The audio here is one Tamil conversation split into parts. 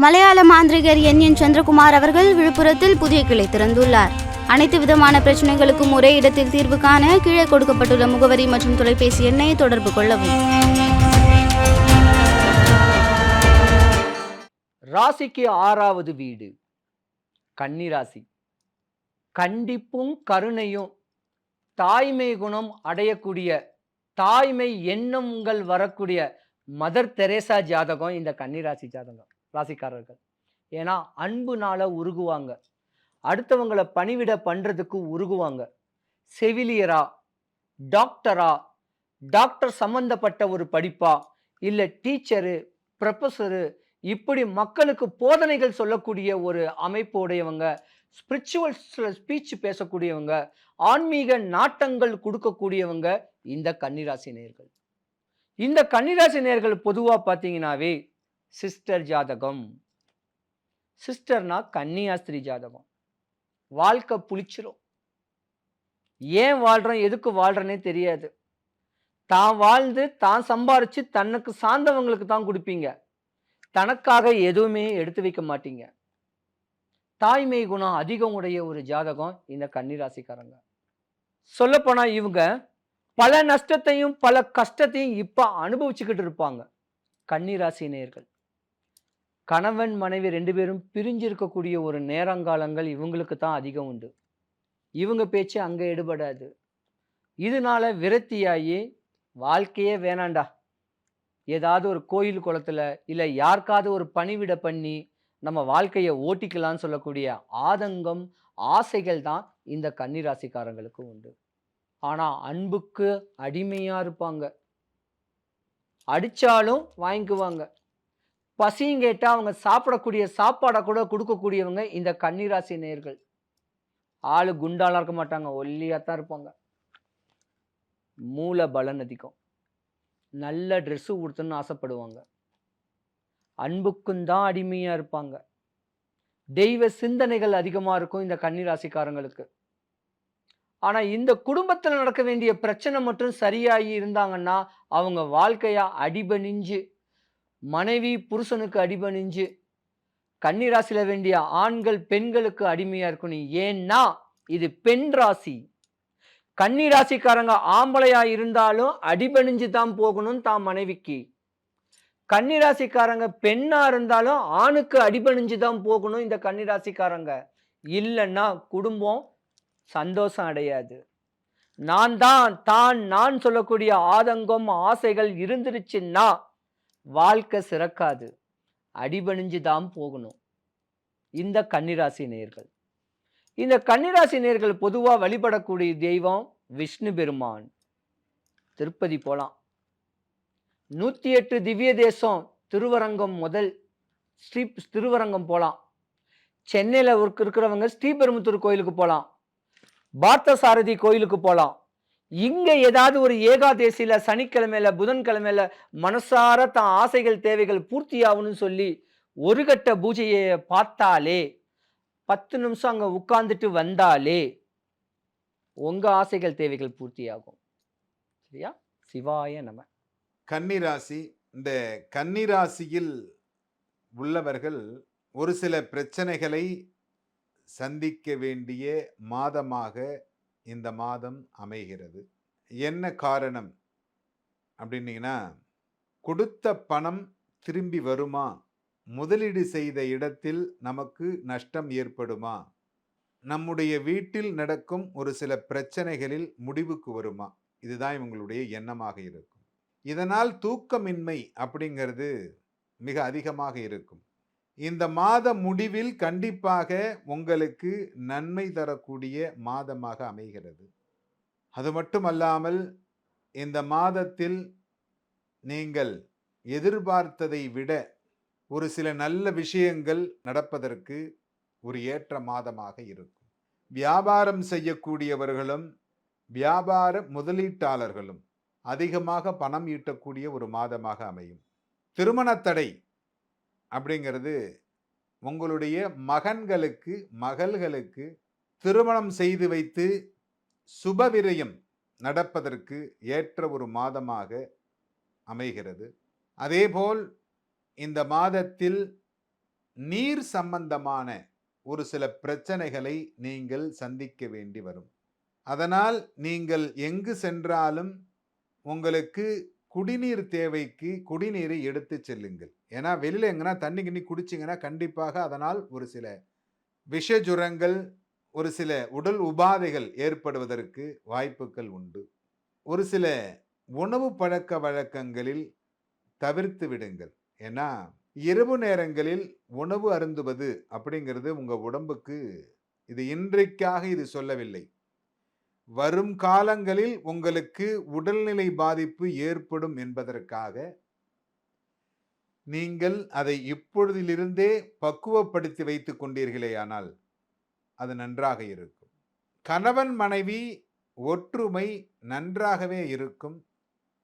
மலையாள மாந்திரிகர் என். என். சந்திரகுமார் அவர்கள் விழுப்புரத்தில் புதிய கிளை திறந்துள்ளார். அனைத்து விதமான பிரச்சனைகளுக்கும் ஒரே இடத்தில் தீர்வு காண கீழே கொடுக்கப்பட்டுள்ள முகவரி மற்றும் தொலைபேசி எண்ணை தொடர்பு கொள்ளவும். ராசிக்கு ஆறாவது வீடு. கன்னிராசி. கண்டிப்பும் கருணையும். தாய்மை குணம் அடையக்கூடிய தாய்மை எண்ணங்கள் வரக்கூடிய மதர் தெரேசா ஜாதகம் இந்த கன்னிராசி ஜாதகம். ராசிக்காரர்கள். ஏன்னா அன்புனால உருகுவாங்க. அடுத்தவங்களை பணிவிட பண்ணுறதுக்கு உருகுவாங்க. செவிலியரா டாக்டரா டாக்டர் சம்பந்தப்பட்ட ஒரு படிப்பா இல்லை டீச்சரு ப்ரொஃபஸரு இப்படி மக்களுக்கு போதனைகள் சொல்லக்கூடிய ஒரு அமைப்பு உடையவங்க ஸ்பிரிச்சுவல் ஸ்பீச் பேசக்கூடியவங்க ஆன்மீக நாட்டங்கள் கொடுக்கக்கூடியவங்க இந்த கன்னிராசி நேர்கள். இந்த கன்னிராசி நேர்கள் பொதுவாக பார்த்தீங்கன்னாவே சிஸ்டர் ஜாதகம். சிஸ்டர்னா கன்னியாஸ்திரி ஜாதகம். வாழ்க்கை புளிச்சிரும். ஏன் வாழ்கிறோம் எதுக்கு வாழ்றேனே தெரியாது. தான் வாழ்ந்து தான் சம்பாரிச்சு தனக்கு சார்ந்தவங்களுக்கு தான் கொடுப்பீங்க. தனக்காக எதுவுமே எடுத்து வைக்க மாட்டீங்க. தாய்மை குணம் அதிகம் உடைய ஒரு ஜாதகம் இந்த கன்னிராசிக்காரங்க. சொல்லப்போனால் இவங்க பல நஷ்டத்தையும் பல கஷ்டத்தையும் இப்போ அனுபவிச்சுக்கிட்டு இருப்பாங்க. கன்னிராசி நேர்கள். கணவன் மனைவி ரெண்டு பேரும் பிரிஞ்சு இருக்கக்கூடிய ஒரு நேரங்காலங்கள் இவங்களுக்கு தான் அதிகம் உண்டு. இவங்க பேச்சு அங்கே எடுபடாது. இதனால விரக்தியாகி வாழ்க்கையே வேணாண்டா. ஏதாவது ஒரு கோயில் குளத்தில் இல்லை யாருக்காவது ஒரு பணிவிட பண்ணி நம்ம வாழ்க்கையை ஓட்டிக்கலாம்னு சொல்லக்கூடிய ஆதங்கம் ஆசைகள் தான் இந்த கன்னிராசிக்காரங்களுக்கு உண்டு. ஆனால் அன்புக்கு அடிமையாக இருப்பாங்க. அடித்தாலும் வாங்கிக்குவாங்க. பசியும் கேட்டால் அவங்க சாப்பிடக்கூடிய சாப்பாடை கூட கொடுக்கக்கூடியவங்க இந்த கன்னிராசி நேர்கள் ஆள் குண்டாலாம் இருக்க மாட்டாங்க ஒல்லியாக தான் இருப்பாங்க. மூல பலன் அதிகம். நல்ல ட்ரெஸ்ஸு கொடுத்துன்னு ஆசைப்படுவாங்க. அன்புக்கும் தான் அடிமையாக இருப்பாங்க. தெய்வ சிந்தனைகள் அதிகமாக இருக்கும் இந்த கன்னிராசிக்காரங்களுக்கு. ஆனால் இந்த குடும்பத்தில் நடக்க வேண்டிய பிரச்சனை மட்டும் சரியாகி இருந்தாங்கன்னா அவங்க வாழ்க்கையாக அடிபணிஞ்சு மனைவி புருஷனுக்கு அடிபணிஞ்சு கன்னிராசியில வேண்டிய ஆண்கள் பெண்களுக்கு அடிமையாக இருக்கணும். ஏன்னா இது பெண் ராசி. கன்னி ராசிக்காரங்க ஆம்பளையா இருந்தாலும் அடிபணிஞ்சு தான் போகணும் தான் மனைவிக்கு. கன்னிராசிக்காரங்க பெண்ணா இருந்தாலும் ஆணுக்கு அடிபணிஞ்சு தான் போகணும் இந்த கன்னிராசிக்காரங்க. இல்லைன்னா குடும்பம் சந்தோஷம் அடையாது. நான் தான் தான் நான் சொல்லக்கூடிய ஆதங்கம் ஆசைகள் இருந்துருச்சுன்னா வாழ்க்கை சிறக்காது. அடிபணிஞ்சு தான் போகணும். இந்த கன்னிராசி நேர்கள். இந்த கன்னிராசி நேர்கள் பொதுவாக வழிபடக்கூடிய தெய்வம் விஷ்ணு பெருமான். திருப்பதி போகலாம் நூற்றி எட்டு திவ்ய தேசம் திருவரங்கம் முதல் ஸ்ரீ திருவரங்கம் போகலாம் சென்னையில் இருக்கிறவங்க ஸ்ரீபெரும்புத்தூர் கோயிலுக்கு போகலாம் பார்த்தசாரதி கோயிலுக்கு போகலாம் இங்கே ஏதாவது ஒரு ஏகாதேசியில் சனிக்கிழமையில் புதன்கிழமையில் மனசார தான் ஆசைகள் தேவைகள் பூர்த்தி ஆகணும்னு சொல்லி ஒரு கட்ட பூஜையை பார்த்தாலே பத்து நிமிஷம் அங்கே உட்கார்ந்துட்டு வந்தாலே உங்கள் ஆசைகள் தேவைகள் பூர்த்தி ஆகும் சரியா? சிவாய நம. கன்னிராசி இந்த கன்னிராசியில் உள்ளவர்கள் ஒரு சில பிரச்சனைகளை சந்திக்க வேண்டிய மாதமாக இந்த மாதம் அமைகிறது. என்ன காரணம்? அப்படின்னீங்கன்னா கொடுத்த பணம் திரும்பி வருமா? முதலீடு செய்த இடத்தில் நமக்கு நஷ்டம் ஏற்படுமா? நம்முடைய வீட்டில் நடக்கும் ஒரு சில பிரச்சனைகளில் முடிவுக்கு வருமா? இதுதான் இவங்களுடைய எண்ணமாக இருக்கும். இதனால் தூக்கமின்மை அப்படிங்கிறது மிக அதிகமாக இருக்கும். இந்த மாத முடிவில் கண்டிப்பாக உங்களுக்கு நன்மை தரக்கூடிய மாதமாக அமைகிறது. அது மட்டுமல்லாமல் இந்த மாதத்தில் நீங்கள் எதிர்பார்த்ததை விட ஒரு சில நல்ல விஷயங்கள் நடப்பதற்கு ஒரு ஏற்ற மாதமாக இருக்கும். வியாபாரம் செய்யக்கூடியவர்களும் வியாபார முதலீட்டாளர்களும் அதிகமாக பணம் ஈட்டக்கூடிய ஒரு மாதமாக அமையும். திருமணத்தடை அப்படிங்கிறது உங்களுடைய மகன்களுக்கு மகள்களுக்கு திருமணம் செய்து வைத்து சுபவிரயம் நடப்பதற்கு ஏற்ற ஒரு மாதமாக அமைகிறது. அதேபோல் இந்த மாதத்தில் நீர் சம்பந்தமான ஒரு சில பிரச்சனைகளை நீங்கள் சந்திக்க வேண்டி வரும். அதனால் நீங்கள் எங்கு சென்றாலும் உங்களுக்கு குடிநீர் தேவைக்கு குடிநீரை எடுத்து செல்லுங்கள். ஏன்னா வெளியில எங்கன்னா தண்ணி கிண்ணி குடிச்சிங்கன்னா கண்டிப்பாக அதனால் ஒரு சில விஷஜுரங்கள் ஒரு சில உடல் உபாதைகள் ஏற்படுவதற்கு வாய்ப்புகள் உண்டு. ஒரு சில உணவு பழக்க வழக்கங்களில் தவிர்த்து விடுங்கள். ஏன்னா இரவு நேரங்களில் உணவு அருந்துவது அப்படிங்கிறது உங்கள் உடம்புக்கு இது இன்றைக்காக இது சொல்லவில்லை. வரும் காலங்களில் உங்களுக்கு உடல்நிலை பாதிப்பு ஏற்படும் என்பதற்காக நீங்கள் அதை இப்பொழுதிலிருந்தே பக்குவப்படுத்தி வைத்துக் கொண்டீர்களேயானால் அது நன்றாக இருக்கும். கணவன் மனைவி ஒற்றுமை நன்றாகவே இருக்கும்.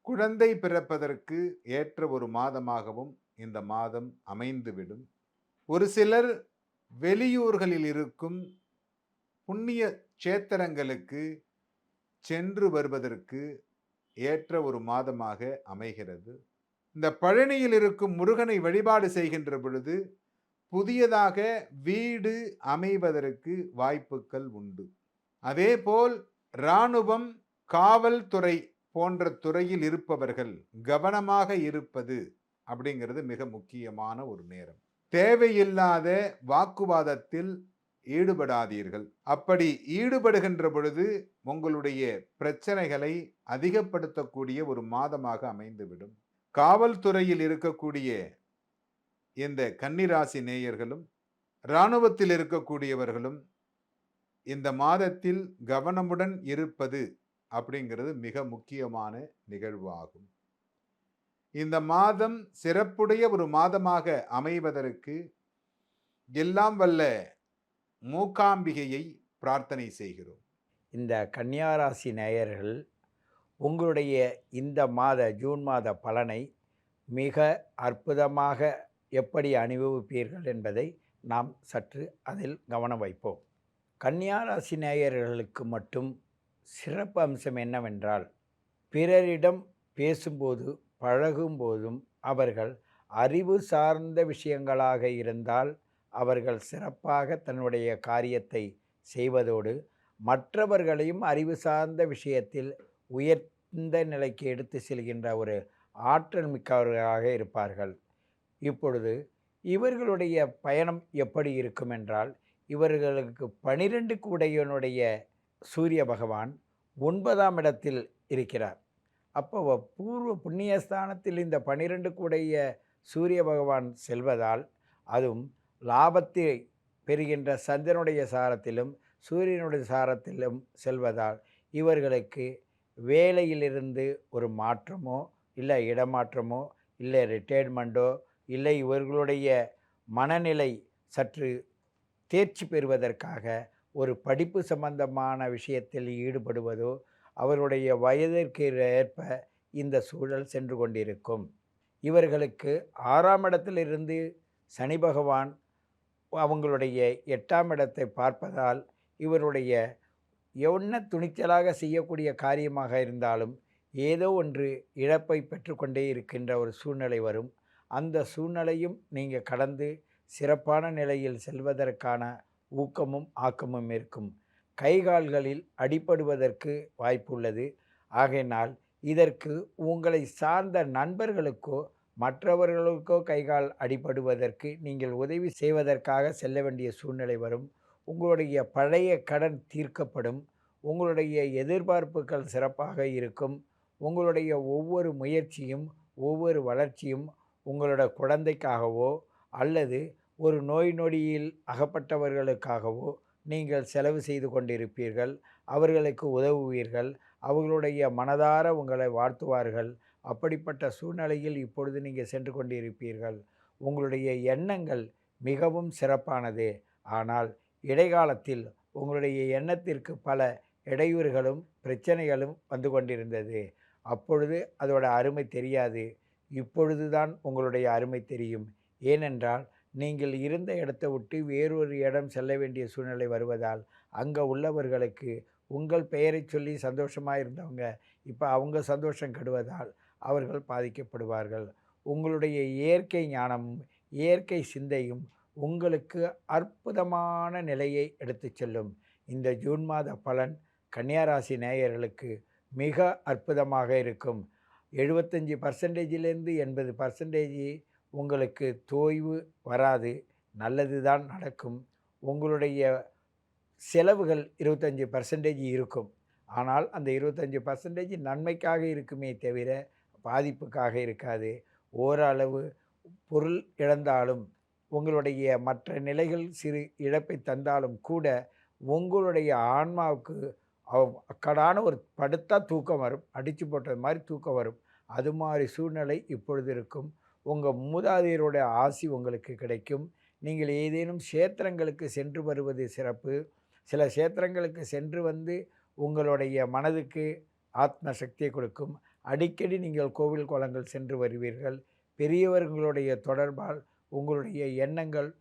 குழந்தை பிறப்பதற்கு ஏற்ற ஒரு மாதமாகவும் இந்த மாதம் அமைந்துவிடும். ஒரு சிலர் வெளியூர்களில் இருக்கும் புண்ணிய சேத்திரங்களுக்கு சென்று வருவதற்கு ஏற்ற ஒரு மாதமாக அமைகிறது. இந்த பழனியில் இருக்கும் முருகனை வழிபாடு செய்கின்ற பொழுது புதியதாக வீடு அமைவதற்கு வாய்ப்புகள் உண்டு. அதேபோல் இராணுவம் காவல்துறை போன்ற துறையில் இருப்பவர்கள் கவனமாக இருப்பது அப்படிங்கிறது மிக முக்கியமான ஒரு நேரம். தேவையில்லாத வாக்குவாதத்தில் ஈடுபடாதீர்கள். அப்படி ஈடுபடுகின்ற பொழுது உங்களுடைய பிரச்சனைகளை அதிகப்படுத்தக்கூடிய ஒரு மாதமாக அமைந்துவிடும். காவல்துறையில் இருக்கக்கூடிய இந்த கன்னிராசி நேயர்களும் இராணுவத்தில் இருக்கக்கூடியவர்களும் இந்த மாதத்தில் கவனமுடன் இருப்பது அப்படிங்கிறது மிக முக்கியமான நிகழ்வு ஆகும் இந்த மாதம் சிறப்புடைய ஒரு மாதமாக அமைவதற்கு எல்லாம் வல்ல மூகாம்பிகையை பிரார்த்தனை செய்கிறோம். இந்த கன்னியாராசி நேயர்கள் உங்களுடைய இந்த மாத ஜூன் மாத பலனை மிக அற்புதமாக எப்படி அனுபவிப்பீர்கள் என்பதை நாம் சற்று அதில் கவனம் வைப்போம். கன்னியாராசி நேயர்களுக்கு மட்டும் சிறப்பு அம்சம் என்னவென்றால் பிறரிடம் பேசும்போது பழகும்போதும் அவர்கள் அறிவு சார்ந்த விஷயங்களாக இருந்தால் அவர்கள் சிறப்பாக தன்னுடைய காரியத்தை செய்வதோடு மற்றவர்களையும் அறிவு சார்ந்த விஷயத்தில் உயர்ந்த நிலைக்கு எடுத்து செல்கின்ற ஒரு ஆற்றல் மிக்கவர்களாக இருப்பார்கள். இப்பொழுது இவர்களுடைய பயணம் எப்படி இருக்கும் என்றால் இவர்களுக்கு பனிரெண்டு கூடையனுடைய சூரிய பகவான் ஒன்பதாம் இடத்தில் இருக்கிறார். அப்போ பூர்வ புண்ணியஸ்தானத்தில் இந்த பனிரெண்டு கூடைய சூரிய பகவான் செல்வதால் அதுவும் லாபத்தை பெறுகின்ற சந்திரனுடைய சாரத்திலும் சூரியனுடைய சாரத்திலும் செல்வதால் இவர்களுக்கு வேலையிலிருந்து ஒரு மாற்றமோ இல்லை இடமாற்றமோ இல்லை ரிட்டையர்மெண்ட்டோ இல்லை இவர்களுடைய மனநிலை சற்று தேர்ச்சி பெறுவதற்காக ஒரு படிப்பு சம்பந்தமான விஷயத்தில் ஈடுபடுவதோ அவருடைய வயதிற்கு ஏற்ப இந்த சூழல் சென்று கொண்டிருக்கும். இவர்களுக்கு ஆறாம் இடத்திலிருந்து சனி பகவான் அவங்களுடைய எட்டாம் இடத்தை பார்ப்பதால் இவருடைய என்ன துணிச்சலாக செய்யக்கூடிய காரியமாக இருந்தாலும் ஏதோ ஒன்று இழப்பை பெற்றுக்கொண்டே இருக்கின்ற ஒரு சூழ்நிலை வரும். அந்த சூழ்நிலையும் நீங்கள் கடந்து சிறப்பான நிலையில் செல்வதற்கான ஊக்கமும் ஆக்கமும் இருக்கும். கைகால்களில் அடிபடுவதற்கு வாய்ப்புள்ளது. ஆகையினால் இதற்கு உங்களை சார்ந்த நண்பர்களுக்கோ மற்றவர்களுக்கோ கைகால் அடிபடுவதற்கு நீங்கள் உதவி செய்வதற்காக செல்ல வேண்டிய சூழ்நிலை வரும். உங்களுடைய பழைய கடன் தீர்க்கப்படும். உங்களுடைய எதிர்பார்ப்புகள் சிறப்பாக இருக்கும். உங்களுடைய ஒவ்வொரு முயற்சியும் ஒவ்வொரு வளர்ச்சியும் உங்களோட குழந்தைக்காகவோ அல்லது ஒரு நோய் நொடியில் அகப்பட்டவர்களுக்காகவோ நீங்கள் செலவு செய்து கொண்டிருப்பீர்கள். அவர்களுக்கு உதவுவீர்கள். அவர்களுடைய மனதார உங்களை வாழ்த்துவார்கள். அப்படிப்பட்ட சூழ்நிலையில் இப்பொழுது நீங்கள் சென்று கொண்டிருப்பீர்கள். உங்களுடைய எண்ணங்கள் மிகவும் சிறப்பானது. ஆனால் இடைக்காலத்தில் உங்களுடைய எண்ணத்திற்கு பல இடையூறுகளும் பிரச்சனைகளும் வந்து கொண்டிருந்தது. அப்பொழுது அதோட அருமை தெரியாது. இப்பொழுதுதான் உங்களுடைய அருமை தெரியும். ஏனென்றால் நீங்கள் இருந்த இடத்தை விட்டு வேறொரு இடம் செல்ல வேண்டிய சூழ்நிலை வருவதால் அங்கே உள்ளவர்களுக்கு உங்கள் பெயரை சொல்லி சந்தோஷமாக இருந்தவங்க இப்போ அவங்க சந்தோஷம் கெடுவதால் அவர்கள் பாதிக்கப்படுவார்கள். உங்களுடைய இயற்கை ஞானமும் இயற்கை சிந்தையும் உங்களுக்கு அற்புதமான நிலையை எடுத்து செல்லும். இந்த ஜூன் மாத பலன் கன்னியாராசி நேயர்களுக்கு மிக அற்புதமாக இருக்கும். எழுபத்தஞ்சி பர்சன்டேஜிலேருந்து எண்பது பர்சன்டேஜ் உங்களுக்கு தோய்வு வராது. நல்லது தான் நடக்கும். உங்களுடைய செலவுகள் இருபத்தஞ்சி பர்சன்டேஜ் இருக்கும். ஆனால் அந்த இருபத்தஞ்சி பர்சன்டேஜ் நன்மைக்காக இருக்குமே தவிர பாதிப்புக்காக இருக்காது. ஓரளவு பொருள் இழந்தாலும் உங்களுடைய மற்ற நிலைகள் சிறு இழப்பை தந்தாலும் கூட உங்களுடைய ஆன்மாவுக்கு அவ்- அக்கடான ஒரு படுத்தா தூக்கம் வரும் அடித்து போட்டது மாதிரி தூக்கம் வரும். அது மாதிரி சூழ்நிலை இப்பொழுது இருக்கும். உங்கள் மூதாதையருடைய ஆசி உங்களுக்கு கிடைக்கும். நீங்கள் ஏதேனும் சேத்திரங்களுக்கு சென்று வருவது சிறப்பு. சில சேத்திரங்களுக்கு சென்று வந்து உங்களுடைய மனதுக்கு ஆத்ம சக்தியை கொடுக்கும். அடிக்கடி நீங்கள் கோவில் குளங்கள் சென்று வருவீர்கள். பெரியவர்களுடைய தொடர்பால் உங்களுடைய எண்ணங்கள்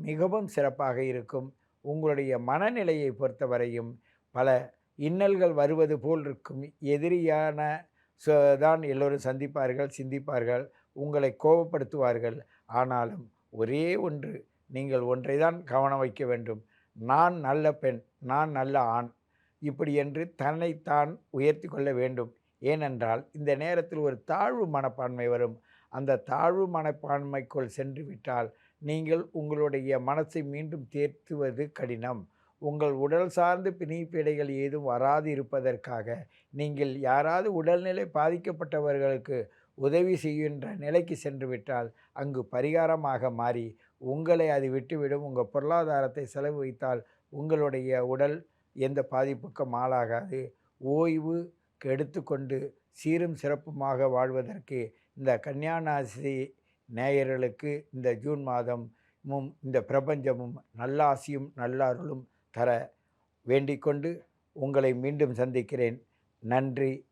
மிகவும் சிறப்பாக இருக்கும். உங்களுடைய மனநிலையை பொறுத்தவரையும் பல இன்னல்கள் வருவது போல் இருக்கும். எதிரியான ச- தான் எல்லோரும் சந்திப்பார்கள் சிந்திப்பார்கள் உங்களை கோபப்படுத்துவார்கள். ஆனாலும் ஒரே ஒன்று நீங்கள் ஒன்றை தான் கவனம் வைக்க வேண்டும். நான் நல்ல பெண் நான் நல்ல ஆண் இப்படி என்று தன்னைத்தான் உயர்த்தி கொள்ள வேண்டும். ஏனென்றால் இந்த நேரத்தில் ஒரு தாழ்வு மனப்பான்மை வரும். அந்த தாழ்வு மனப்பான்மைக்குள் சென்று விட்டால் நீங்கள் உங்களுடைய மனசை மீண்டும் தேர்த்துவது கடினம். உங்கள் உடல் சார்ந்த பிணைப்பிடைகள் ஏதும் வராது இருப்பதற்காக நீங்கள் யாராவது உடல்நிலை பாதிக்கப்பட்டவர்களுக்கு உதவி செய்கின்ற நிலைக்கு சென்றுவிட்டால் அங்கு பரிகாரமாக மாறி உங்களை அது விட்டுவிடும். உங்கள் பொருளாதாரத்தை செலவு வைத்தால் உங்களுடைய உடல் எந்த பாதிப்புக்கும் ஆளாகாது. ஓய்வு எடுத்துக்கொண்டு சீரும் சிறப்புமாக வாழ்வதற்கு இந்த கன்னியானாசி நேயர்களுக்கு இந்த ஜூன் மாதமும் இந்த பிரபஞ்சமும் நல்லாசியும் நல்லாருளும் தர வேண்டிக்கொண்டு உங்களை மீண்டும் சந்திக்கிறேன். நன்றி.